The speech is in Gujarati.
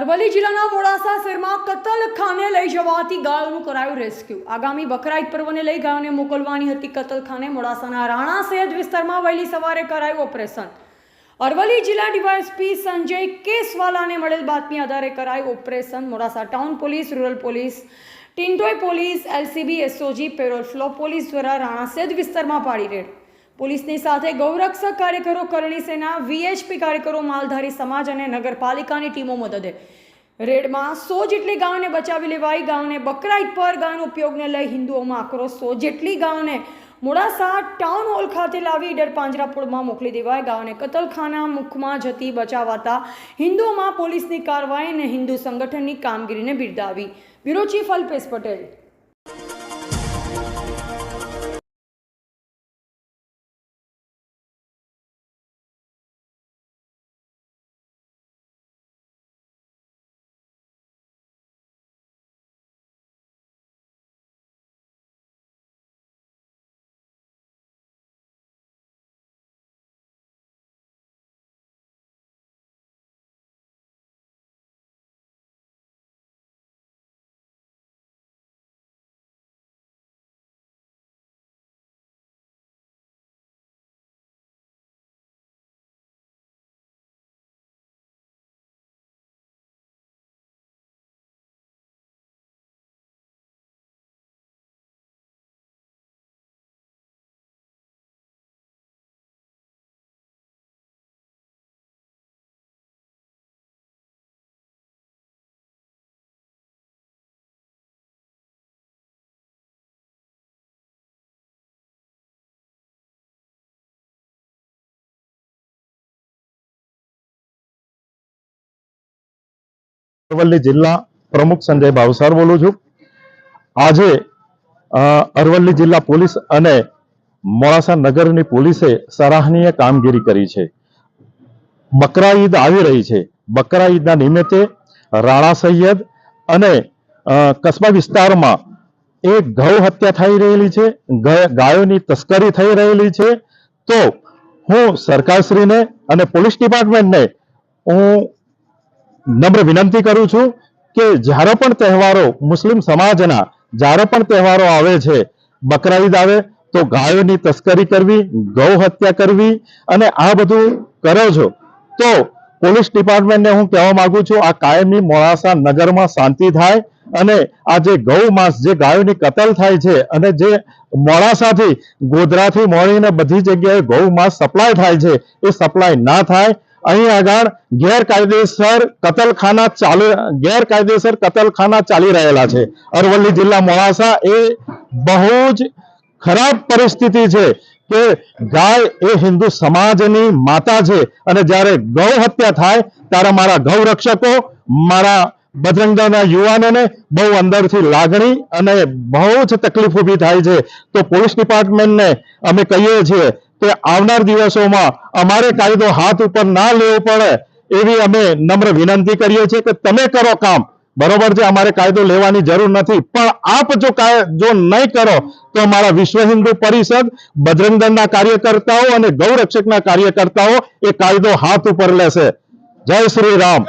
અરવલ્લી જિલ્લાના મોડાસા શહેરમાં કતલખાને લઈ જવાતી ગાયોનું કરાયું રેસ્ક્યુ. આગામી બકરાઈદ પર્વને લઈ ગાયોને મોકલવાની હતી કતલખાને. મોડાસાના રાણા સહેજ વિસ્તારમાં વહેલી સવારે કરાયું ઓપરેશન. અરવલ્લી જિલ્લા ડીવાયએસપી સંજય કેસવાલાને મળેલ બાતમી આધારે કરાયું operation. Modasa town police, rural police Tintoi police, LCB, SOG, parole furlough police દ્વારા રાણા સહેજ વિસ્તારમાં પાડી રેડ. પોલીસની સાથે ગૌરક્ષક કાર્યકરો, કરણી સેના, વીએચપી કાર્યકરો, માલધારી સમાજ અને નગરપાલિકાની ટીમો મદદે. રેડમાં સો જેટલી ગાયોને બચાવી લેવાઈ ગાયોને બકરાઈદ પર ગાયોના ઉપયોગને લઈ હિન્દુઓમાં આક્રોશ. સો જેટલી ગાયોને મોડાસા ટાઉન હોલ ખાતે લાવી ડર પાંજરાપોળમાં મોકલી દેવાય ગાયોને કતલખાના મુખમાં જતી બચાવાતા હિન્દુઓમાં પોલીસની કાર્યવાહી અને હિન્દુ સંગઠનની કામગીરીને બિરદાવી. Bureau chief Alpesh Patel. Aravalli જિલ્લા પ્રમુખ સંજય ભાવસાર બોલું છું. આજે અરવલ્લી જિલ્લા પોલીસ અને મોડાસા નગરની પોલીસે સરાહનીય કામગીરી કરી છે. બકરા ઈદ આવી રહી છે. બકરા ઈદના નિમિત્તે રાણા સૈયદ અને કસ્બા વિસ્તારમાં એક ગૌ હત્યા થઈ રહેલી છે. ગાયોની તસ્કરી થઈ રહેલી છે. તો હું સરકારશ્રીને અને પોલીસ ડિપાર્ટમેન્ટને હું નમ્ર વિનંતી કરું છું કે જ્યારે પણ તહેવારો મુસ્લિમ સમાજના, જ્યારે પણ તહેવારો આવે છે બકરા ઈદ આવે, તો ગાયોની તસ્કરી કરવી, ગૌ હત્યા કરવી અને આ બધું કરો છો. તો પોલીસ ડિપાર્ટમેન્ટને હું કહેવા માંગુ છું, આ કાયમી મોડાસા નગરમાં શાંતિ થાય અને આ જે ગૌ માંસ, જે ગાયોની કતલ થાય છે અને જે મોડાસાથી ગોધરાથી મોડીને બધી જગ્યાએ ગૌ માંસ સપ્લાય થાય છે, એ સપ્લાય ના થાય અહીં આગળ ગેરકાયદેસર કતલખાના ચાલુ, ગેરકાયદેસર કતલખાના ચાલી રહેલા છે. અરવલ્લી જિલ્લા મોડાસા એ બહુ જ ખરાબ પરિસ્થિતિ છે કે ગાય એ હિન્દુ સમાજની માતા છે અને જ્યારે ગૌ હત્યા થાય ત્યારે મારા ગૌ રક્ષકો, મારા બજરંગદળના યુવાનોને બહુ અંદરથી લાગણી અને બહુ જ તકલીફ ઊભી થાય છે. તો પોલીસ ડિપાર્ટમેન્ટને અમે કહીએ છીએ કે આવનાર દિવસોમાં અમારે કાયદો હાથ ઉપર ના લેવો પડે એવી અમે નમ્ર વિનંતી કરીએ છીએ કે તમે કરો કામ. બરોબર છે, અમારે કાયદો લેવાની જરૂર નથી. પણ આપ જો જો નહીં કરો, તો અમારા વિશ્વ હિન્દુ પરિષદ બજરંગ દળના કાર્યકર્તાઓ અને ગૌરક્ષકના કાર્યકર્તાઓ એ કાયદો હાથ ઉપર લેશે. જય શ્રી રામ.